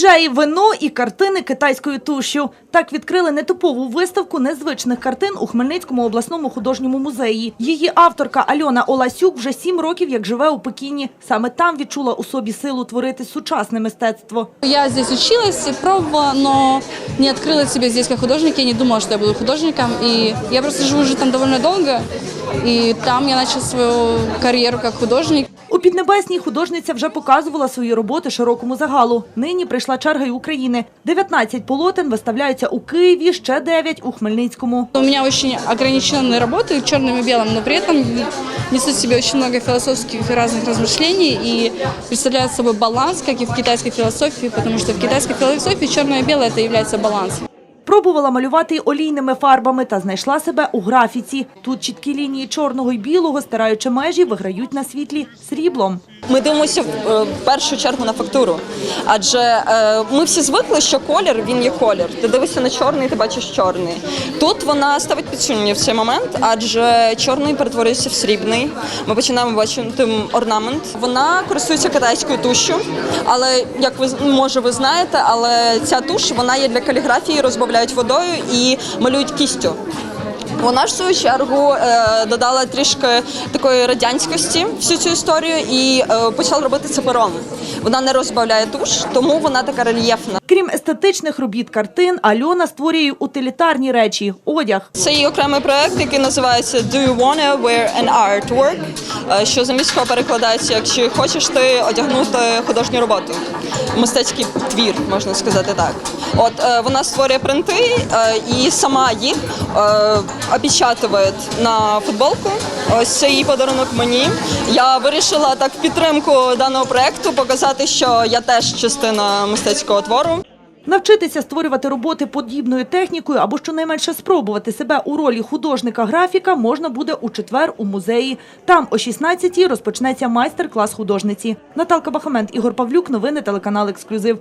Чай, вино і картини китайською тушшю. Так відкрили нетипову виставку незвичних картин у Хмельницькому обласному художньому музеї. Її авторка Альона Оласюк вже сім років як живе у Пекіні. Саме там відчула у собі силу творити сучасне мистецтво. Я здесь училась, пробовала, но не открыла себя здесь как художник. Я не думала, что я буду художником. И я просто живу уже там довольно долго. И там я начала свою карьеру как художник. У Піднебесній художниця вже показувала свої роботи широкому загалу. Нині прийшла черга й України. 19 полотен виставляються у Києві, ще 9 у Хмельницькому. У меня очень ограниченные работы черным и белым, но при этом несут в себе очень много философских разных размышлений и представляют собой баланс, как и в китайской философии, потому что в китайской философии черное и белое это является балансом. Пробувала малювати олійними фарбами та знайшла себе у графіці. Тут чіткі лінії чорного й білого, стираючи межі, виграють на світлі сріблом. Ми дивимося е, в першу чергу на фактуру, адже е, ми всі звикли, що колір він є колір. Ти дивишся на чорний, ти бачиш чорний. Тут вона ставить під сумнів цей момент, адже чорний перетворюється в срібний. Ми починаємо бачити орнамент. Вона користується китайською тушшю, але як ви може ви знаєте, але ця туш вона є для каліграфії, розбавляють водою і малюють кістю. Вона ж в свою чергу е, додала трішки такої радянськості всю цю історію і е, почала робити це пером. Вона не розбавляє туш, тому вона така рельєфна. Крім естетичних робіт картин, Альона створює утилітарні речі – одяг. Це її окремий проект, який називається Do you wanna wear an artwork? е, Що з англійського перекладається як чи хочеш ти одягнути художню роботу? Мистецький твір, можна сказати так. От вона створює принти і сама їх опечатує на футболку. Ось це її подарунок мені. Я вирішила так в підтримку даного проекту показати, що я теж частина мистецького твору. Навчитися створювати роботи подібною технікою або щонайменше спробувати себе у ролі художника-графіка можна буде у четвер у музеї. Там о 16-й розпочнеться майстер-клас художниці. Наталка Бахамент, Ігор Павлюк, новини телеканал «Ексклюзив».